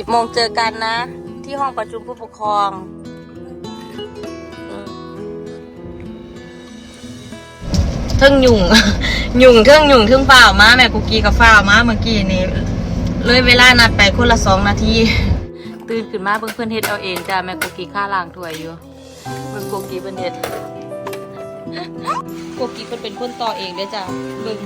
สิบโมงเจอกันนะ ที่ห้องประชุมผู้ปกครองอืมเทิงหยุ่งหยุ่งเทิงหยุ่งเทิงเปล่ามาแม่กุกกี้กับฝ้าวมาเมื่อกี้นี่เลยเวลานัดไปคนละสองนาที ตื่นขึ้นมาเพิ่งเพื่อนเฮ็ดเอาเองจ้ะแม่กุกกี้ข้าล้างถ้วยอยู่เพิ่งกุกกี้เพิ่นเฮ็ดกุกกี้เพิ่นเป็นคนต่อเองเด้อจ้ะเบิ่ง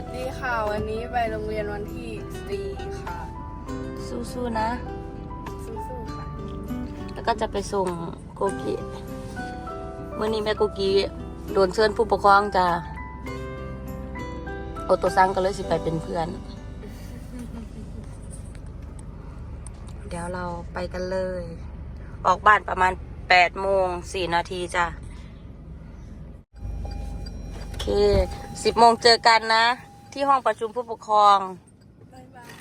วัสดีค่ะ วันนี้ไปโรงเรียนวันที่สี่ค่ะ สู้ๆนะ สู้ๆค่ะ แล้วก็จะไปส่งโกกิเมื่อนี้แม่โกกิโดนเชิญผู้ปกครองจะโอโตซังก็เลยสิไปเป็นเพื่อน เดี๋ยวเราไปกันเลย ออกบ้านประมาณแปดโมงสี่นาทีจ้ะโอเคสิบโมงเจอกันนะ ที่ห้องประชุมผู้ปกครองบ๊ายบาย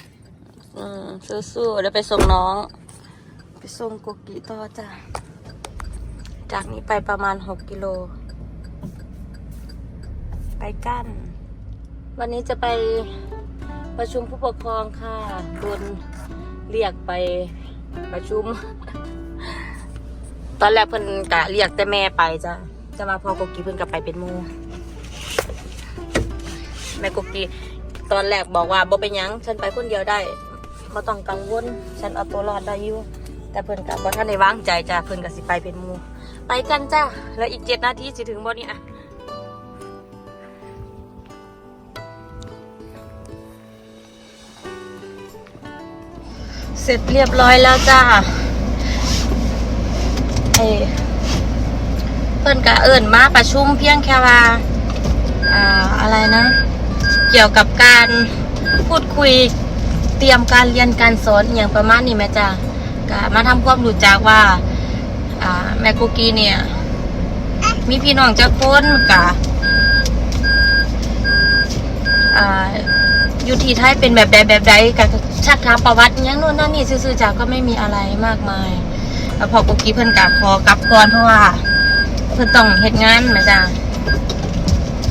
อืมสู้ๆเดี๋ยวไปส่งน้อง ไปส่งโกกิต่อจ้ะ จากนี้ไปประมาณหกกิโล ไปกัน วันนี้จะไปประชุมผู้ปกครองค่ะโดนเรียกไปประชุม ตอนแรกเพิ่นกะเรียกแต่แม่ไปจ้ะจะมาพอโกกิเพิ่นกลับไปเป็นหมู แม่โกกิตอนแรกบอกว่าบ่เป็นยัง ฉันไปคนเดียวได้บ่ต้องกังวล ฉันเอาตัวรอดได้อยู่แต่เพิ่นกะบ่ทันได้วางใจจ้ะเพิ่นก็สิไปเป็นมูไปกันจ้ะแล้วอีกเจ็ดนาทีสิถึงบ่นี่อะเสร็จเรียบร้อยแล้วจ้าเอเพิ่นกะเอิญมาประชุมเพียงแค่ว่า อ่าอะไรนะ เกี่ยวกับการพูดคุยเตรียมการเรียนการสอนอย่างประมาณนี้แม่จ้ะก็มาทำความรู้จักว่าแม่กุกกี้เนี่ย มีพี่น้องจะคนกะอ่ายู่ที่ไทยเป็นแบบใดแบบใดกับชักถามประวัติยังโน่นนั่นนี่ซื่อๆจากก็ไม่มีอะไรมากมายแล้วพอกุกกี้เพิ่นกะขอกลับก่อนเพราะว่า เพิ่นต้องเฮ็ดงานแม่จ้ะ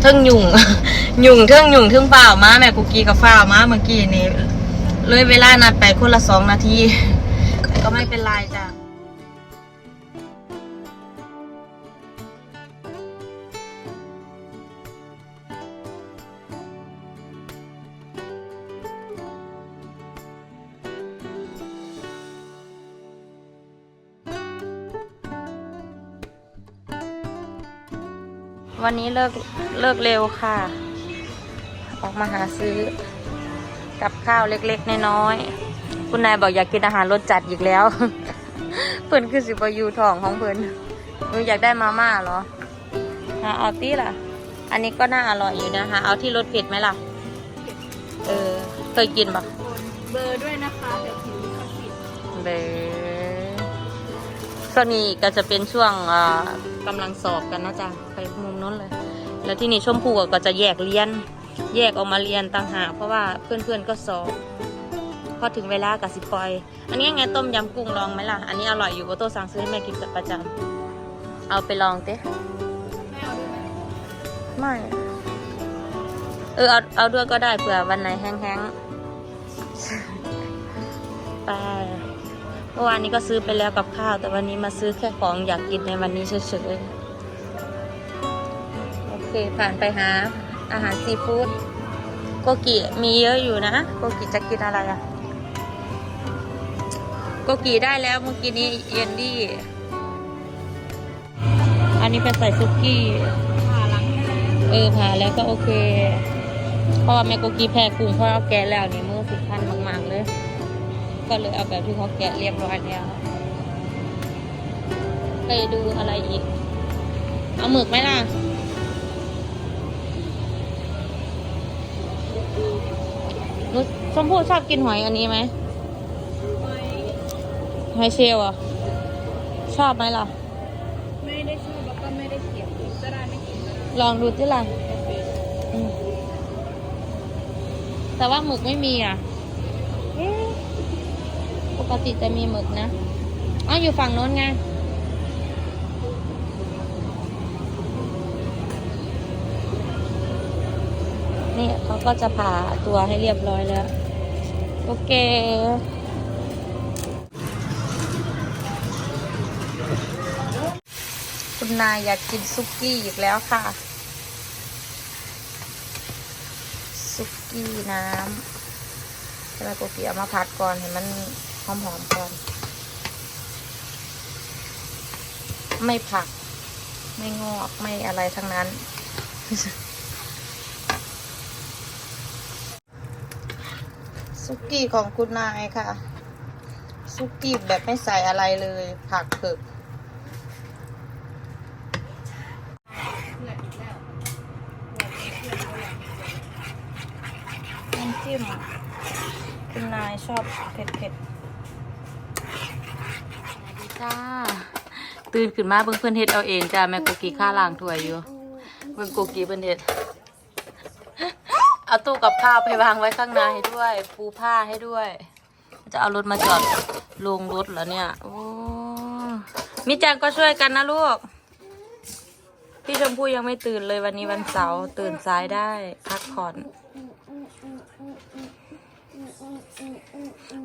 เทิงหยุ่งหยุ่งเทิงหยุ่งเทิงเปล่ามาแม่กุกกี้กับฝ้ามาเมื่อกี้นี่เลยเวลานัดไปคนละสองนาที ก็ไม่เป็นไรจ้ะ วันนี้เลิกเลิกเร็วค่ะ ออกมาหาซื้อ กับข้าวเล็กๆน้อยๆคุณนายบอกอยากกินอาหารรสจัดอีกแล้ว เพิ่นคือสิบอยูทองของเพิ่นหนูอยากได้มาม่าเหรอหาเอาตี้ล่ะ อันนี้ก็น่าอร่อยอยู่นะหาเอาที่รสเผ็ดไหมล่ะ เออ เคยกินปะโอนเบอร์ด้วยนะคะเดี๋ยวผิวลิขสิทธิ์เบช่วงนี้ก็จะเป็นช่วงอ่ากำลังสอบกันนะจ๊ะไปมุม นู้นเลย แล้วที่นี่ชมพูก็จะแยกเรียน แยกออกมาเรียนต่างหากเพราะว่าเพื่อนๆก็สอบพอถึงเวลากับสิปอย อันนี้ไงต้มยำกุ้งลองไหมล่ะ อันนี้อร่อยอยู่โอโตสั่งซื้อให้แม่กินประจำเอาไปลองเต้ไม่เอาด้วยไหมไม่ เออเอาเอาด้วยก็ได้เผื่อวันไหนแห้งๆไปเมื่อวานนี้ก็ซื้อไปแล้วกับข้าว แต่วันนี้มาซื้อแค่ของอยากกินในวันนี้เฉยๆ ผ่านไปหาอาหารซีฟู้ดโกกิมีเยอะอยู่นะ โกกิจะกินอะไรอะโกกิได้แล้วเมื่อกี้นี้เยนดี้ อันนี้เป็นใส่ซุกี้เออผ่าแล้วก็โอเค เพราะว่าแม่โกกีแพ้กุ้งเพราะเอาแกะแล้วนี่มือสิพันมากๆเลย ก็เลยเอาแบบที่เขาแกะเรียบร้อยแล้วไปดูอะไรอีก เอาหมึกไหมล่ะ ชมพู่ชอบกินหอยอันนี้ไหมหอยเชลล์อะ ชอบไหมล่ะ ไม่ได้ชอบแล้วก็ไม่ได้เขียนก็ได้ไม่กินก็ได้ลองดูที่ล่ะอืมแต่ว่าหมึกไม่มีอะเอ๊ะปกติจะมีหมึกนะอ๋ออยู่ฝั่งโน้นไง นี่เขาก็จะผ่าตัวให้เรียบร้อยแล้ว โอเคคุณนายอยากกินซุกี้อีกแล้วค่ะ ซุกี้น้ำจะมาปกติเอามาผัดก่อนให้มันหอมๆก่อน ไม่ผัก ไม่งอก ไม่อะไรทั้งนั้น ซุกี้ของคุณนายค่ะซุกี้แบบไม่ใส่อะไรเลย ผักเผือกน้ำจิ้มคุณนายชอบเผ็ดๆจ้า ตื่นขึ้นมาเบิ่งเพื่อนเฮ็ดเอาเองจ้า แม่กุกกี้ข้าล้างถ้วยอยู่ เบิ่งกุกกี้เพิ่นเฮ็ด เอาตู้กับข้าวไปวางไว้ข้างในด้วย ปูผ้าให้ด้วย จะเอารถมาจอดลงรถเหรอเนี่ยโอ้มิจังก็ช่วยกันนะลูก พี่ชมพู่ยังไม่ตื่นเลยวันนี้วันเสาร์ตื่นสายได้ พักผ่อน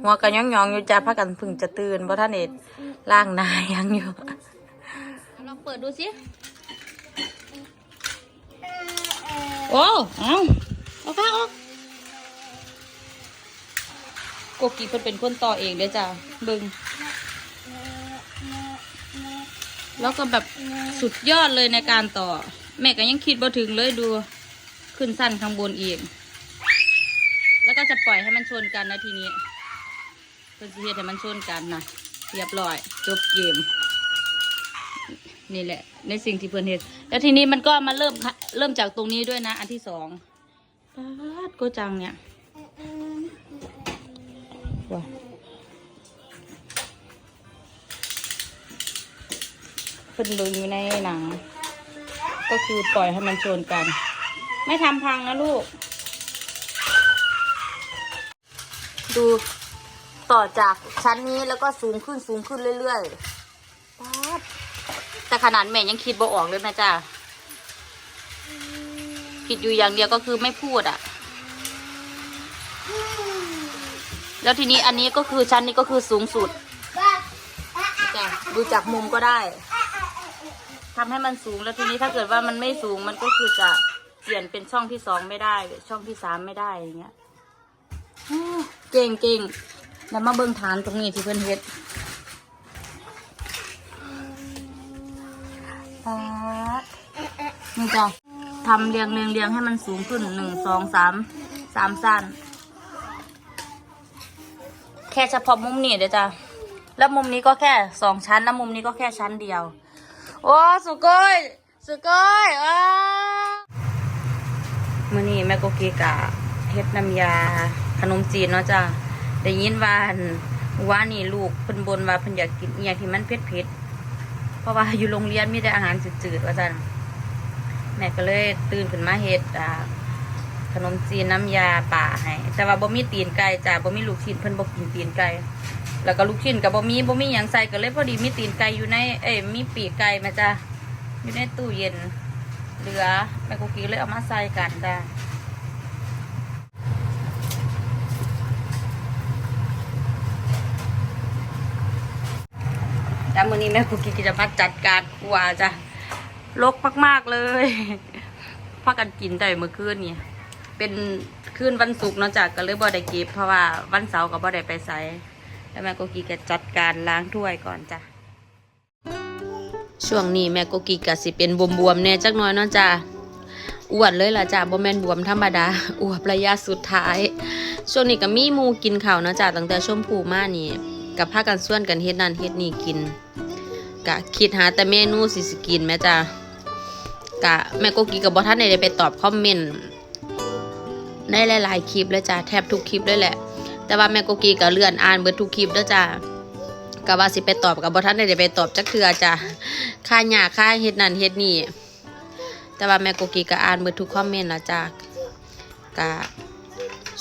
หัวกันย่องยองๆอยู่จ้าพักกันพึ่งจะตื่นเพราะท่านเอ็ดล่างนายยังอยู่ลองเปิดดูสิ โอ้ เอา เอาข้าออกโกกีเพิ่นเป็นคนต่อเองเลยจ้ะเบึงแล้วก็แบบสุดยอดเลยในการต่อ แม่ก็ยังคิดบ่ถึงเลยดูขึ้นสั้นข้างบนอีกแล้วก็จะปล่อยให้มันชนกันนะทีนี้เพื่อที่ให้มันชนกันนะเรียบร้อย จบเกม นี่แหละ ในสิ่งที่เพื่อนเห็นแล้วทีนี้มันก็มาเริ่มเริ่มจากตรงนี้ด้วยนะ อันที่สอง ปาดโกจังเนี่ยว้าเพิ่นดูอยู่ในหนัง ก็คือปล่อยให้มันชนกัน ไม่ทำพังนะลูก ดูต่อจากชั้นนี้แล้วก็สูงขึ้นสูงขึ้นเรื่อยๆป๊าดแต่ขนาดแม่ยังคิดบ่ออกเลยนะจ้า ผิดอยู่อย่างเดียวก็คือไม่พูดอะ่ะ แล้วทีนี้อันนี้ก็คือชั้นนี้ก็คือสูงสุดจ้ะดูจากมุมก็ได้ทำให้มันสูงแล้วทีนี้ถ้าเกิดว่ามันไม่สูงมันก็คือจะเปลี่ยนเป็นช่องที่สองไม่ได้ ช่องที่สามไม่ได้อย่างเงี้ยเก่งเก่งแล้วมาเบิ่งฐานตรงนี้ที่เพิ่อนเฮ็ดปาดนี่จ้ะ ทำเรียงเรียงเรียงให้มันสูงขึ้นหนึ่งสองสามสามสั้น แค่เฉพาะมุมนี้เดี๋ยวจ้ะแล้วมุมนี้ก็แค่สองชั้น แล้วมุมนี้ก็แค่ชั้นเดียว โอ้สุโกยสุโกยว้ามื่อนี้แม่โกกีกะเฮ็ดน้ำยา ขนมจีนเนาะจ้ะได้ยินว่านว่านี่ลูกเพิ่นบนว่าเพิ่นอยากกินอหย่างที่มันเผ็ดเผ็ดๆเพราะว่าอยู่โรงเรียนมีแต่อาหารจืดๆว่าจ้ะ แม่ก็เลยตื่นขึ้นมาเฮ็ดอ่าขนมจีนน้ำยาป่าให้แต่ว่าบ่มีตีนไก่จ้ะบ่มีลูกชิ้นเพิ่นบ่กินตีนไก่แล้วก็ลูกชิ้นก็บ่มีบ่มีหยังใส่ก็เลยพอดีมีตีนไก่อยู่ในเอ้ยมีปีกไก่มาจ้ะอยู่ในตู้เย็นเหลือแม่กุกกี้เลยเอามาใส่กันจ้ะแต่มื้อนี้แม่กุกกี้ก็จะมาจัดการครัวจ้ะ ลกมากๆเลยพากันกินได้เมื่อคืนนี่เป็นคืนวันศุกร์เนาะจ้ะก็เลยบ่ได้เก็บเพราะว่าวันเสาร์ก็บ่ได้ไปไสแล้วแม่กุกกีก็จัดการล้างถ้วยก่อนจ้ะช่วงนี้แม่กุกกีก็สิเป็นบวมๆแน่จักน่อยเนาะจ้ะอ้วนเลยล่ะจ้ะบ่แม่นบวมธรรมดาอวบระยะสุดท้าย ช่วงนี้ก็มีหมูกินข้าวเนาะจ้ะตั้งแต่ชมพูมานี่กับพากันส่วนกันเฮ็ดนั่นเฮ็ดนี่กินกะคิดหาแต่เมนูสิสกินแม่จ้ะ กะแม่โกกีกับบ่ท่านได้ไปตอบคอมเมนต์ในหลาย ๆ คลิปเลยจ้ะแทบทุกคลิปเลยแหละ แต่ว่าแม่โกกีก็เลื่อนอ่านเบิดทุกคลิปเด้อจ้ะก็ว่าสิไปตอบกับบ่ทันได้ไปตอบจักเทื่อจ้ะค่าหยาค่าเฮ็ดนั่นเฮ็ดนี่แต่ว่าแม่โกกีก็อ่านเบิดทุกคอมเมนต์ละจ้ะก็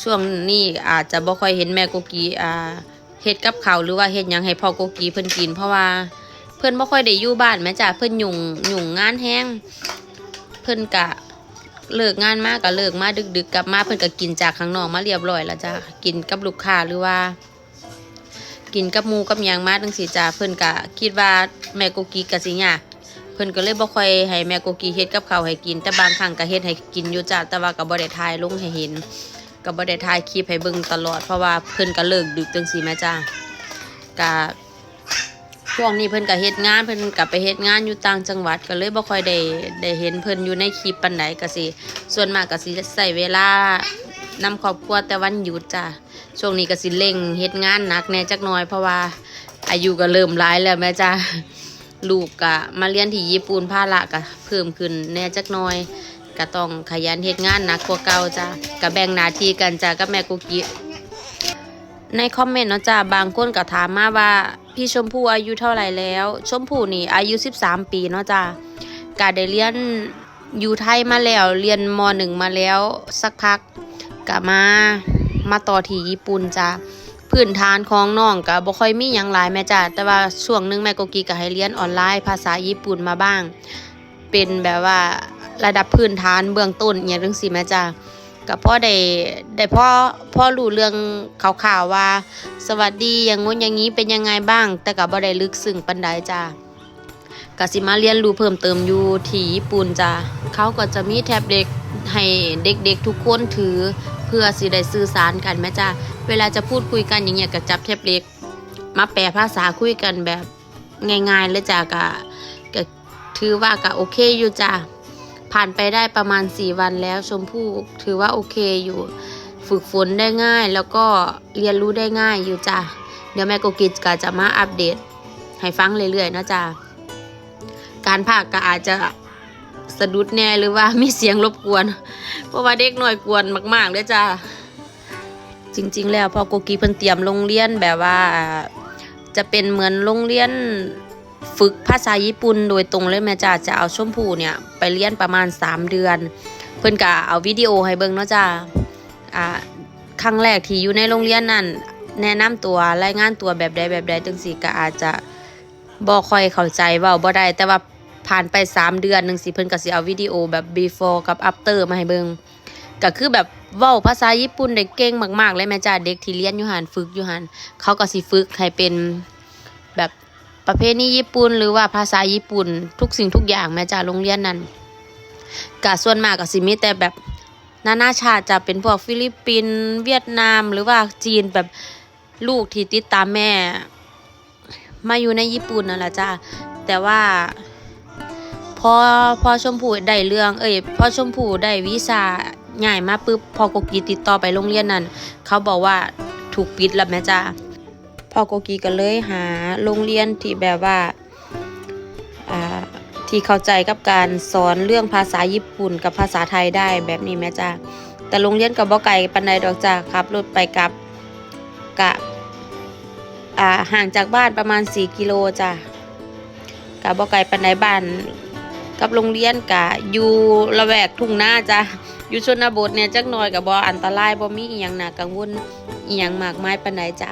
ช่วงนี้อาจจะบ่ค่อยเห็นแม่โกกีอ่าเฮ็ดกับเขาหรือว่าเฮ็ดยังให้พ่อโกกีเพิ่นกิน เพราะว่าเพิ่อนบ่ค่อยได้อยู่บ้านแม่จ้ะเพิ่อนยุ่งยุ่งงานแฮง พิ่นกะเลิกงานมาก็เลิกมาดึกๆกลับมาเพิ่นก็กินจากข้างนอกมาเรียบร้อยแล้วจ้ะกินกับลูกค้าหรือว่า กินกับหมูกับหยางมาจังซี่จ้ะเพิ่นก็คิดว่าแม่โกกีก็สิยากเพิ่นก็เลยบ่ค่อยให้แม่โกกีเฮ็ดกับข้าวให้กิน แต่บางครั้งก็เฮ็ดให้กินอยู่จ้ะแต่ว่าก็บ่ได้ถ่ายลงให้เห็นก็บ่ได้ถ่ายคลิปให้เบิ่งตลอดเพราะว่าเพิ่นก็เลิกดึกจังซี่แม่จ้ะก็ ช่วงนี้เพิ่นก็เฮ็ดงานเพิ่นก็ไปเฮ็ดงานอยู่ต่างจังหวัดก็เลยบ่ค่อยได้ได้เห็นเพิ่นอยู่ในคลิปปานใดก็สิส่วนมากก็สิใช้เวลานำครอบครัวแต่วันหยุดจ้ะช่วงนี้ก็สิเร่งเฮ็ดงานหนักแน่จักหน่อยเพราะว่าอายุก็เริ่มหลายแล้วแม่จ้ะลูกกะมาเรียนที่ญี่ปุ่นภาระกะเพิ่มขึ้นแน่จักหน่อยก็ต้องขยันเฮ็ดงานหนักกว่าเก่าจ้ะก็แบ่งหน้าที่กันจ้ะกับแม่กุกิ ในคอมเมนต์เนาะจ้ะบางคนก็ถามมาว่าพี่ชมพู่อายุเท่าไหร่แล้ว ชมพู่นี่อายุ 13 ปีเนาะจ้ะก็ได้เรียนอยู่ไทยมาแล้วเรียนม .1 มาแล้วสักพักก็มามาต่อที่ญี่ปุ่นจ้ะพื้นฐานของน้องก็บ่ค่อยมีหยังหลายแม่จ้าแต่ว่าช่วงหนึงแม่กกีก็ให้เรียนออนไลน์ภาษาญี่ปุ่นมาบ้าง เป็นแบบว่าระดับพื้นฐานเบื้องต้นอย่างจังซี่แม่จ้า ก็พ่อได้ได้พ่อพ่อรู้เรื่องข่าวๆว่า สวัสดีอย่างงู้นอย่างนี้เป็นยังไงบ้าง แต่ก็บ่ได้ลึกซึ้งปานใดจ้ากสิมาเรียนรู้เพิ่มเติมอยู่ที่ญี่ปุ่นจ้าเขาก็จะมีแท็บเด็กให้เด็กๆทุกคนถือเพื่อสิได้สื่อสารกันแม่จ้าเวลาจะพูดคุยกันอย่างเงี้ยก็จับแท็บเล็ตมาแปลภาษาคุยกันแบบง่ายๆเลยจ้ะก็ก็ถือว่าก็โอเคอยู่จ้ะ ผ่านไปได้ประมาณ 4 วันแล้วชมพู่ถือว่าโอเคอยู่ ฝึกฝนได้ง่าย แล้วก็เรียนรู้ได้ง่ายอยู่จ้ะเดี๋ยวแม่โกกิจก็จะมาอัปเดต ให้ฟังเรื่อยๆนะจ้ะการพากย์ก็อาจจะสะดุดแน่หรือว่ามีเสียงรบกวน เพราะว่าเด็กหน้อยกวนมากๆเลยจ้ะจริง ๆ แล้วพอโกกีเพิ่นเตรียมโรงเรียนแบบว่าจะเป็นเหมือนโรงเรียน ฝึกภาษาญี่ปุ่นโดยตรงเลยแม่จ้าจะเอาชมพูเนี่ยไปเรียนประมาณ 3 เดือน เพิ่อนก็เอาวิดีโอให้เบิ่งเนาะจ้าอ่าครั้งแรกที่อยู่ในโรงเรียนนั่นแนะนำตัวรายงานตัวแบบใดแบบใดจังซี่ก็อาจจะบ่ค่อยเข้าใจเว้าบ่ได้แต่ว่าผ่านไป 3 เดือนหนึงสิเพิ่นก็สิเอาวิดีโอแบบ before กับ after มาให้เบิ่งก็คือแบบเว้าภาษาญี่ปุ่นได้เก่งมากๆเลยแม่จ้าเด็กที่เรียนอยู่หันฝึกอยู่หันเขาก็สิฝึกให้เป็นแบบ ประเพณีญี่ปุ่นหรือว่าภาษาญี่ปุ่น ทุกสิ่งทุกอย่างแม่จ้าโรงเรียนนั้นก็ส่วนมากก็สิมีแต่แบบนานาชาติจะเป็นพวกฟิลิปปินส์เวียดนาม หรือว่าจีนแบบลูกที่ติดตามแม่ มาอยู่ในญี่ปุ่นนั่นแหละจ้าแต่ว่าพอพอชมพู่ได้เรื่อง เอ้ยพอชมพู่ได้วีซ่าง่ายมาปุ๊บพอโกกีติดต่อไปโรงเรียนนั้น เขาบอกว่าถูกปิดแล้วแม่จ้า พ่อโกกีก็เลยหาโรงเรียนที่แบบว่าที่เข้าใจกับการสอนเรื่องภาษาญี่ปุ่นกับภาษาไทยได้แบบนี้แม่จ้าแต่โรงเรียนกับบ่ไกลปันใดดอกจ้าครับรถไปกับกะอ่าห่างจากบ้านประมาณ 4 กิโลจ้ากับบ่ไกลปันใดบ้านกับโรงเรียนกะอยู่ละแวกทุ่งนาจ้าอยู่ชนบทเนี่ยจักหน่อยกับ่อันตรายบ่มีอีหยังน่ากังวลอีหยังมากมายปานใดจ้ะ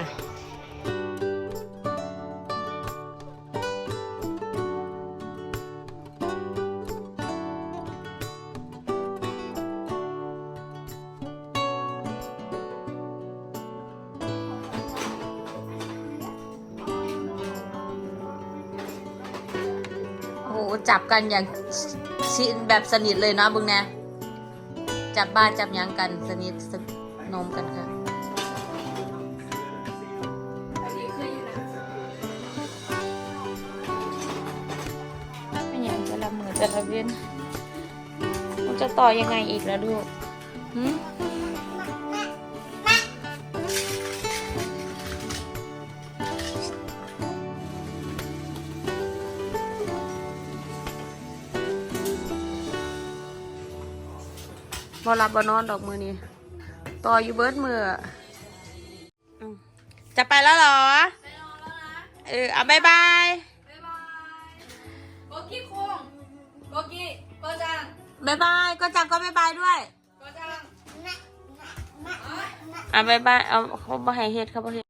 จับกันอย่างชิแบบสนิทเลยเนาะบึงแน่จับบ้านจับหยังกันสนิทสนมกันค่ะอันนี้คืออยู่นะไม่ยังจะละมือจะละเว้นมันจะต่อยังไงอีกแล้วลูกหืม บอรับบอนอนดอกมือนี้ต่ออยู่เบิร์ดมืออืมจะไปแล้วเหรอไปนอนแล้วนะเออเอาบายบายบ๊ายบายโกกี้คุงโกกี้โกจังบายบายก็จังก็บายบายด้วยโกจังอะบายบายเอาเขาบ่ให้เฮ็ดเขาบ่เฮ็ด